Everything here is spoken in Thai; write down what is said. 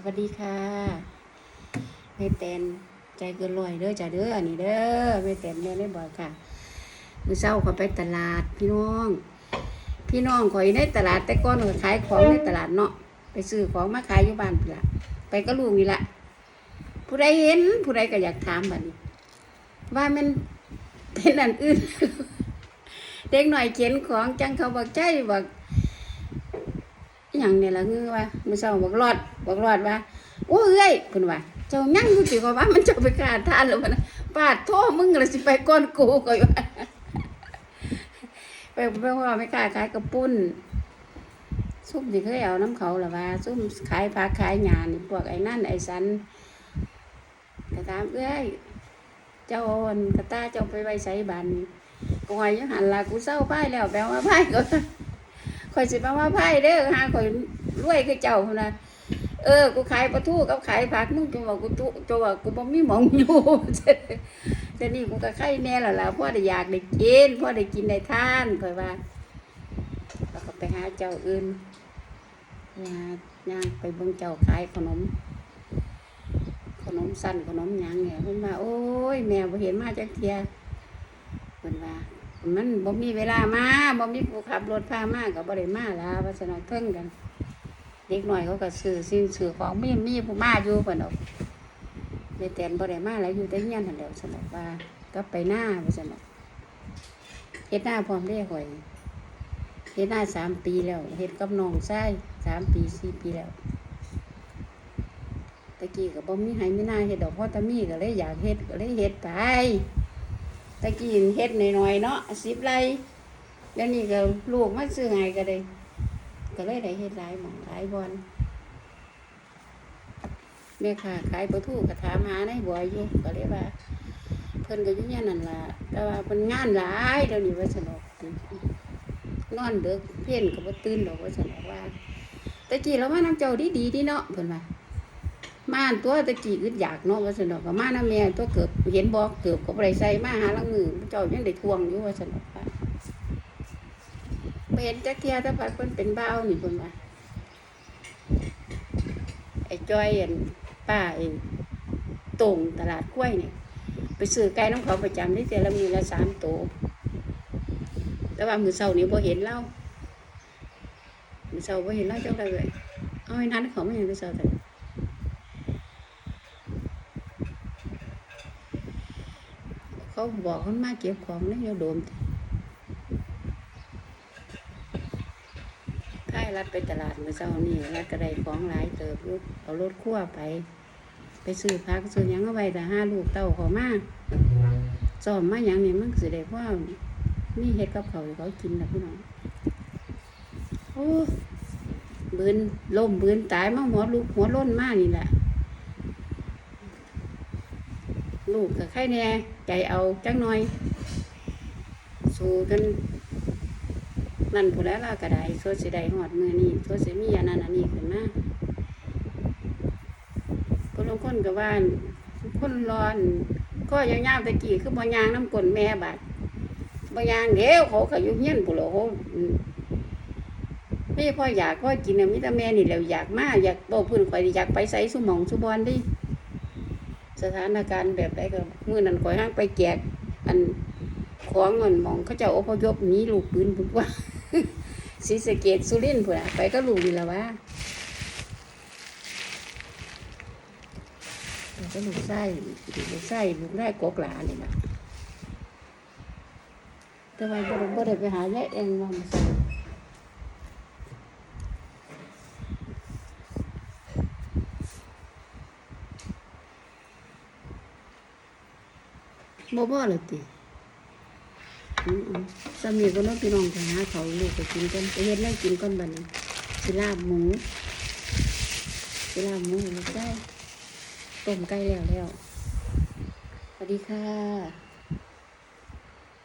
สวัสดีค่ะแม่แตนใจเกินร้อยเด้อจ้าเด้ออันนี้เด้อแม่แตนแม่ได้บ่อกค่ะมือเช้าขาไปตลาดพี่น้อง พี่น้องขอยในตลาดแต่ก่อนขายของในตลาดเนาะไปซื้อของมาขายอยู่บ้านพุ่นละไปก็ลูกนี่ละผู้ใดเห็น ผู้ใดก็อยากถามบัดนี้ ว่ามันเป็นอันอื่น เด็กหน่อยเขียนของจังเขาบอกใจบอก อหย่างเนี่ยละคือว่ามือเช้าบอกรอดบอกรอดว่าโอ้เอ้ยเพิ่นว่า เจ้ายั่งอยู่ติก็ว่ามันจะไปฆ่าทานแล้วมันปาดโทษมึงเละสิไปก้อนกูก็ว่าไปไปว่าไม่กล้าขายกระปุ้นซุ่มที่เคยเอาน้ำเขาละว่าซุ่มขายผักขายหญ้านี่พวกไอ้นั่นไอ้สันก็ถามเอ้ยเจ้าอ่อนกระตาเจ้าไปไว้ใส่บานนี่กอยยังหันละกูเศร้าพ่ายแล้วแปลว่าพ่ายก็ อยสิมาว่าไพ่เด้อหาข่อยรวยคือเจ้าพุ่นน่ะเออ กูขายปลาทูกับขายผักมึงจงว่ากูตุจงว่ากูบ่มีหมองอยู่แต่นี่กูก็ไข่แน่แล้วล่ะพ่อได้อยากได้กินพ่อได้กินได้ทานข่อยว่าแล้วก็ไปหาเจ้าอื่นไปหาย่างไปเบิ่งเจ้าขายขนม ขนมสั้นขนมหยังเนี่ยเพิ่นว่าโอ้ยแม่บ่เห็นมาจักเทียเพิ่นว่า มันบ่มีเวลามาบ่มีผู้ขับรถพามาก็บ่ได้มาล่ะว่าสนอเพิ่งกัน เด็กหน้อยเขาก็ซื้อสิ่งซื้อของมีมีผู้มาอยู่เพิ่นดอกในแตนบ่ได้มาแล้วอยู่แต่เฮียนนั่นแหล้วสนอกว่าก็ไปหน้าว่าสนอกเฮ็ดหน้าพร้อมเด้ข่อยเฮ็ดหน้าสามปีแล้วเฮ็ดกับน้องชายสามปีสี่ปีแล้วตะกี้ก็บ่มีให้มีหน้าเฮ็ดดอกพราะตะมีก็เลยอยากเฮ็ดก็เลยเฮ็ดไป ตะกี้เฮ็ดหน่อยๆเนาะสิบไร่เดี๋ยวนี้ก็ลูกมาซื้อไงก็ได้ก็เลยได้เฮ็ดหลายหมองหลายบอนแม่ค่ะขายปลาทูก็ถามหาในบัวอยู่ก็เลยว่า เพิ่นก็อยู่เนี่นั่นล่ะแต่ว่าเพิ่นงานหลายเดี๋ยวนี้ว่าสนุกนอนดึกเพี้ยนก็บ่ตื่นดอกว่าสนุกว่าตะกี้เรามาน้ำเจ้าดีดีๆดีเนาะเพิ่นว่า ม่านตัวตะกี้อึดอยากเนาะว่าสนอกกับม่านน้ำแม่ตัวเกือบเห็นบอกเกือบก็บ่ได้ใส่มาหาลังมือเจ้ายังได้ทวงอยู่ว่าสนอกว่าเห็นจักเทียถ้าไปเพิ่นเป็นบ้าวนี่เพิ่นว่าไอ้จ้อยอันป้าไอ้ตรงตลาดกล้วยเนี่ยไปซื้อไก่น้องเขาประจำที่แต่ละมือละสามตัวแต่ว่ามือเช้านี้บ่เห็นเล่ามือเช้าบ่เห็นเล่าเจ้าใดเลยเอาไอ้นั้นเขาไม่เห็นมือเช้าแต่ เขาบอกเขามาเก็บของในโดมถ้ารัดไปตลาดเมื่อเช้านี่รัดกระไดของหลายเติบอยู่เอารถขั้วไป ไปซื้อพักซื้อยังเอาไว้แต่ห้าลูกเต้าขามาซ้อมมาอย่างนี้มันสิได้เพราะว่านี่เฮ็ดกับเขาเขากินนะพี่น้องโอ้บืนล่มบืนตายมาหัวลูกหัวล้นมากนี่แหละ ลูกกับใครแน่ใจเอาจังหน่อย สู้กันนั่นผู้แล้วล่ะก็ได้โซสิได้หอดมือนี่โซสิมีอันนั้นอันนี้ขึ้นมาคนลงคนก็ว่าคนร้อนก็ยาวตะกี้คือบ่ยางน้ำกลนแม่บาดบ่ยางเดี๋ยวเขาก็อยู่เฮียนผู้โลเขาอืมไม่พ่ออยากก็กินน่ะมีแต่แม่นี่แล้วอยากมากอยากบอกเพื้นข่อยอยากไปใส่สุมองสุบอนดิ สถานการณ์แบบใดก็มื่อนั้นข่อยห้างไปแจกอันของเงินหมองเขาเจะอพยพหนีลูกปืนพุ่นว่าศรีสะเกดสุรินทร์พุ่นน่ะไปก็ลูกนี่ละวะไปก็ลูกไส้ลูกไส้ลูกได้กกหลานนี่ละแต่ว่าบ่ได้บ่ได้ไปหายายเองว่ามัน บ่บ่เลยติอืมสามีก็น้องพี่น้องไปหาเขาลูกไปกินกันไปเฮ็ดแล้วกินก่อนบัดนี้สิลาบหมูสิลาบหมูลูกได้ต้มไก่แล้วแล้วสวัสดีค่ะ